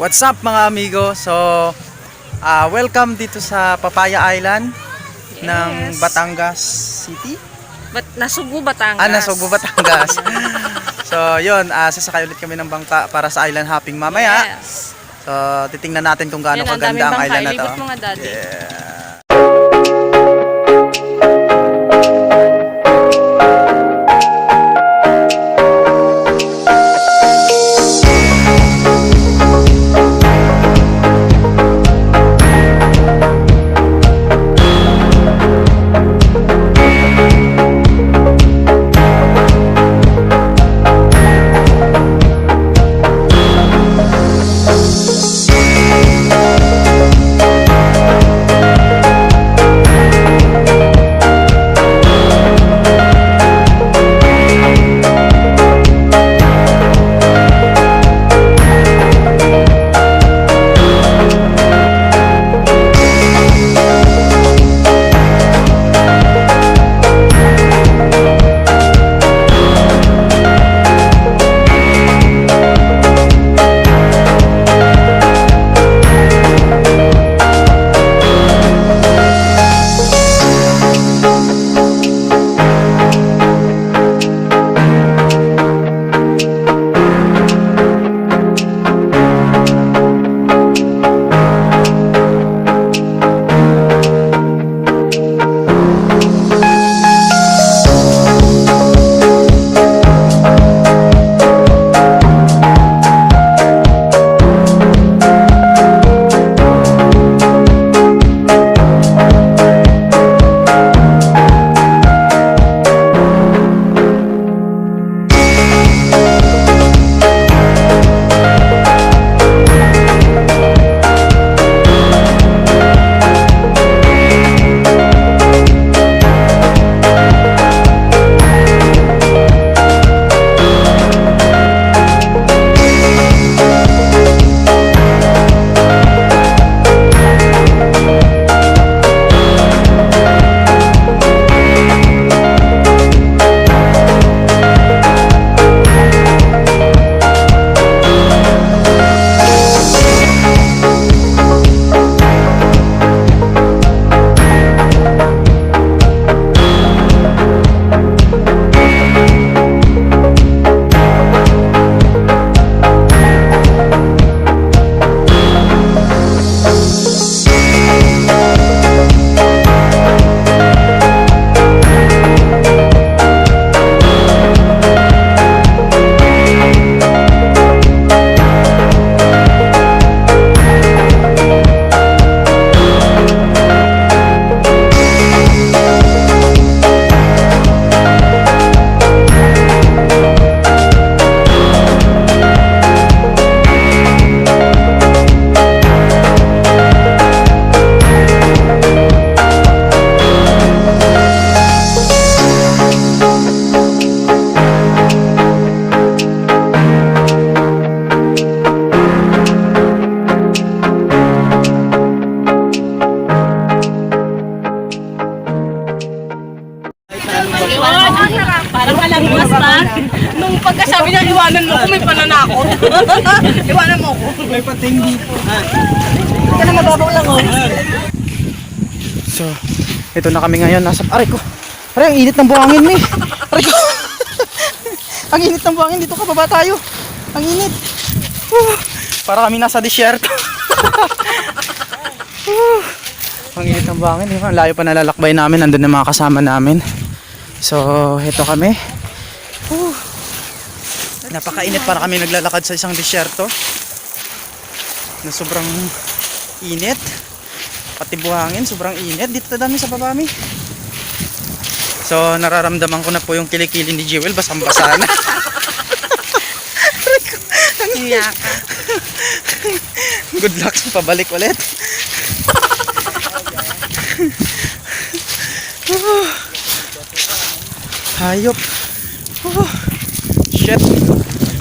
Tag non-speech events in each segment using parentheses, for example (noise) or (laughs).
What's up mga amigo? So, ah, welcome dito sa Papaya Island ng Yes. Batangas City. Bat Nasubo, Batangas. Ah, Nasugbo, Batangas. (laughs) so, yun, ah, sasakay ulit kami ng bangka para sa island hopping mamaya. Yes. So, titingnan natin kung gaano kaganda ang island na to. Nga, daddy. Yeah. Parang malagwas pa. Nung pagkasabi niya, iwanan mo ko, may pananakot. (laughs) iwanan mo ko. May pating dito. Ka na mababaw lang oh. So, ito na kami ngayon. Nasa, aray ko. Aray, ang init ng buhangin, mi. Aray ko. (laughs) ang init ng buhangin. Dito ka baba tayo. Ang init. Para kami nasa disyerto. (laughs) Whew. ang init ng buhangin. Ang layo pa nalalakbay namin. Nandun na mga kasama namin. So, ito kami. Whew. Napakainit para kami naglalakad sa isang disyerto. Na sobrang init. Pati buhangin, sobrang init. Dito dami sa baba mi. So, nararamdaman ko na po yung kilikili ni Jewel. Basang-basa na. (laughs) Good luck sa pabalik ulit. Hayop. Oh, shit.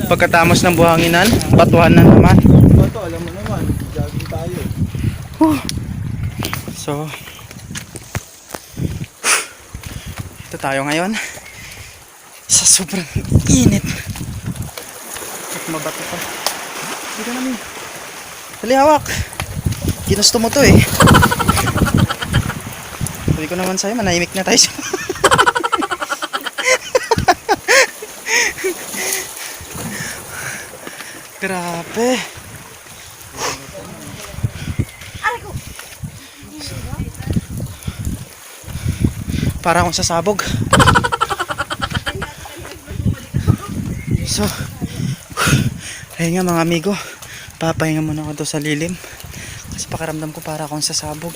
Pagkatapos ng buhanginan, batuhan na naman. Bato, alam mo naman, jogging tayo. So, ito tayo ngayon sa sobrang init. At mabato pa. Dito namin. Dali, hawak. Ginusto mo to eh. (laughs) Sabi ko naman sa'yo, manahimik na tayo. Grabe. Para akong sasabog. So, ayun nga mga amigo, papahinga muna ako doon sa lilim. Kasi pakaramdam ko para akong sasabog.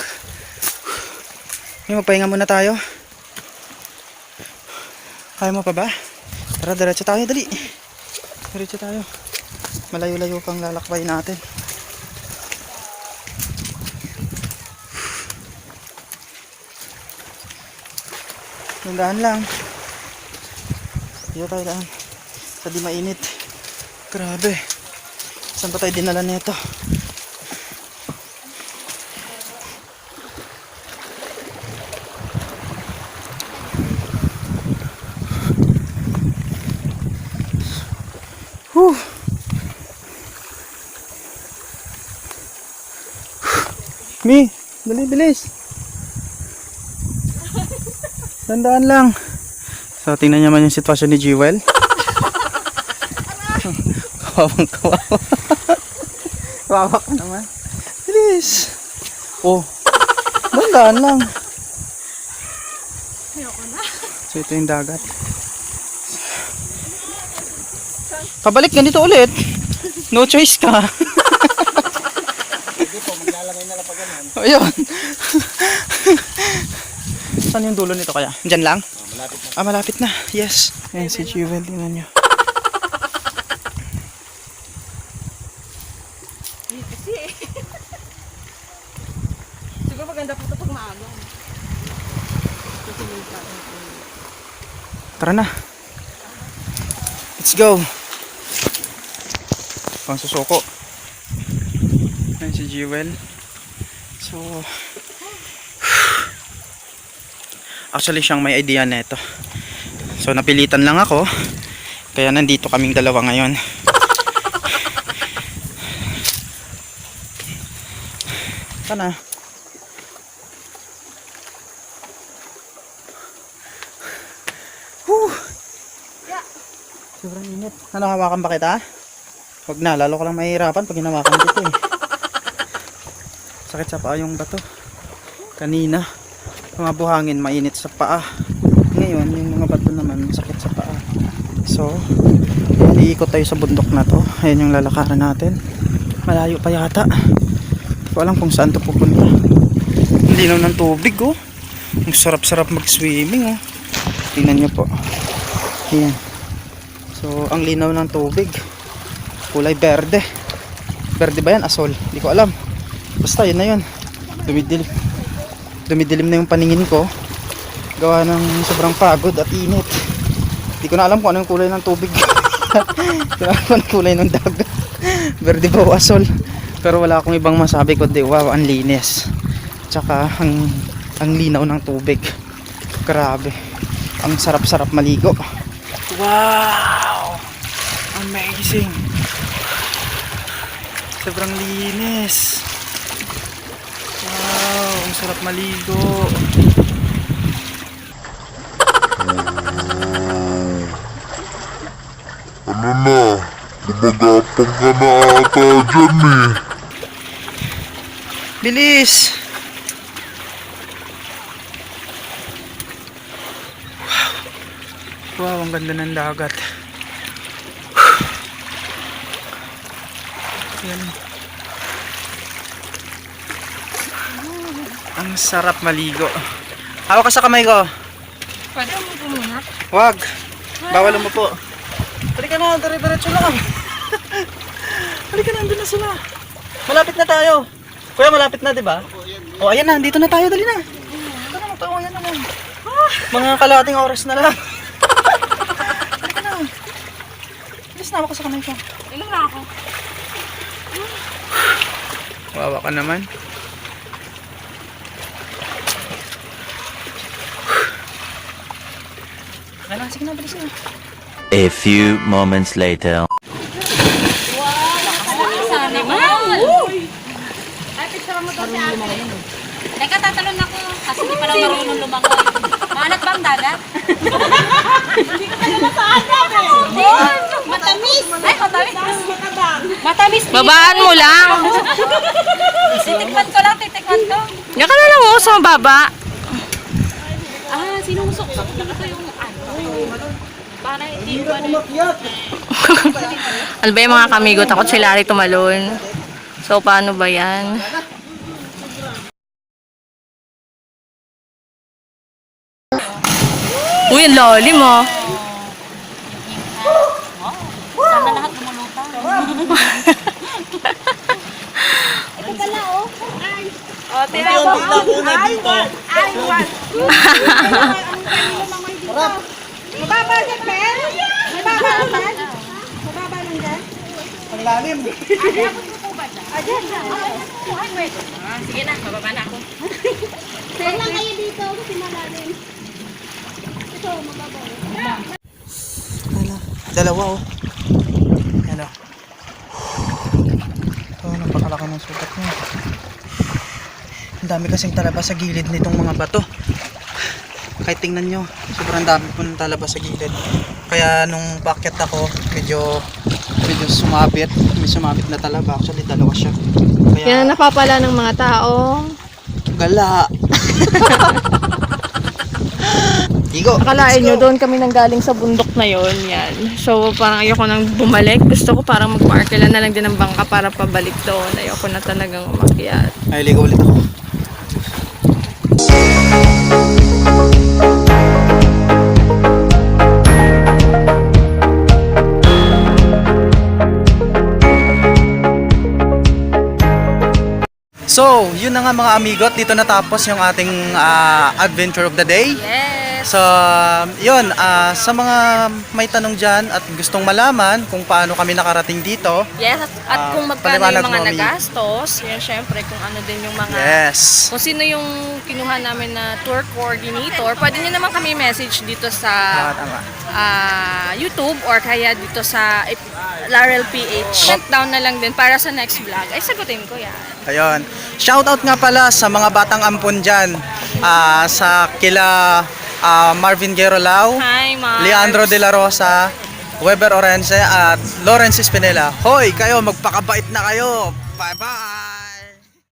Ngayon, magpahinga muna tayo. Kaya mo pa ba? Tara, diretso tayo, dali. Diretso tayo. Malayo-layo pang lalakbay natin. Tandaan lang. Dito tayo daan. Sa di mainit. Grabe. Saan pa tayo dinala nito? Mi, dali bilis. Tandaan lang. So, tingnan naman yung sitwasyon ni Jewel. Kawawang kawawa. kawawa ka naman. Bilis. Oh. Tandaan lang. So, ito yung dagat. Pabalik ganito ulit. No choice ka. Ayun. (laughs) Saan yung dulo nito kaya? Diyan lang? Ah, malapit na. Yes. Ayan si Jewel. Tingnan nyo. (laughs) Siguro maganda po ito pag maaga. Tara na. Let's go. Pang susuko. Ayan si Jewel. So, actually siyang may idea nito. So, napilitan lang ako. Kaya nandito kaming dalawa ngayon. Sana. Whew. Sobrang init. Ano, hawakan ba kita? Huwag na, lalo ka lang mahihirapan pag hinawakan dito eh. Sakit sa paa yung bato. Kanina, mga buhangin mainit sa paa. Ngayon, yung mga bato naman sakit sa paa. So, iikot tayo sa bundok na to. Ayan yung lalakaran natin. Malayo pa yata. Hindi ko alam kung saan to pupunta. Hindi linaw ng tubig oh. Ang sarap-sarap mag-swimming oh. Tingnan nyo po. Ayan. So, ang linaw ng tubig. Kulay berde. Berde ba yan? Asol. Hindi ko alam. Basta yun na yun. Dumidilim. Dumidilim na yung paningin ko. Gawa ng sobrang pagod at init. Hindi ko na alam kung ano yung kulay ng tubig. (laughs) Hindi ko na kulay ng dagat. Berde ba o asol? Pero wala akong ibang masabi kundi wow, ang linis. Tsaka ang, ang linaw ng tubig. Grabe. Ang sarap-sarap maligo. Wow! Amazing! Sobrang linis. Sarap maligo. Ano na? Gumagapang ka na ata dyan eh. Bilis! Wow. Wow, ang ganda ng dagat. Yan. Ang sarap maligo. Hawak ka sa kamay ko. Pwede mo po muna? Wag. Bawal mo po. Halika na, dire-diretso lang. (laughs) Halika na, andun na sila. Malapit na tayo. Kuya, malapit na, di ba? O, ayan na, dito na tayo, dali na. Ito na, ito, ayan na lang. Mga kalating oras na lang. (laughs) Halika na. Bilis na ako sa kamay ko. Ilan na ako? Wawa ka naman. Na, sige na, bilis na. A few moments later. Sana. Tol! Ay, picture mo to si ate. Teka, tatalon ako kasi hindi pa lang marunong lumangoy. Maalat ba ang dagat? Matamis! Ay, matamis. Matamis. Babaan mo lang. Titikman ko lang, titikman ko. Yan ka na lang oh, sa baba. Ah, sinusok-sok yung ano. Para hindi ba na (laughs) Ano ba yung mga kamigo? Takot si Larry tumalon. So, paano ba yan? Uy, ang lalim oh. Sana lahat (laughs) lumulutang. Unti-unti lang una dito. Ang lalim. Sige na, bababa na ako. (laughs) Ano? Dalawa oh. Ano? Oh, napakalaki ng sukat niya. Ang dami kasing talaba sa gilid nitong mga bato. Kahit tingnan nyo, sobrang dami po ng talaba sa gilid. Kaya nung packet ako, medyo medyo sumabit. May sumabit na talaba. Actually, dalawa siya. Kaya, Yan napapala ng mga tao. gala. (laughs) Igo, Akalain nyo, doon kami nang galing sa bundok na yon yan. So, parang ayoko nang bumalik. Gusto ko parang magparkila na lang din ng bangka para pabalik doon. Ayoko na talagang umakyat. Ay, ligo ulit ako. So, yun na nga mga amigot, dito natapos yung ating ah, adventure of the day. Yes! So, yun, ah, sa mga may tanong dyan at gustong malaman kung paano kami nakarating dito, Yes, at, at Ah, kung magkano yung mga nagastos, yan syempre kung ano din yung mga... yes. Kung sino yung kinuha namin na tour coordinator, pwede nyo naman kami message dito sa ah, YouTube or kaya dito sa eh, Laurel PH. Shut down na lang din para sa next vlog. Ay, sagutin ko yan. Ayun. Shoutout nga pala sa mga batang ampon dyan. ah, sa kila ah, Marvin Gerolao, Hi, Mars. Leandro De La Rosa, Weber Orense at Lawrence Espinela. Hoy, kayo magpakabait na kayo. Bye-bye.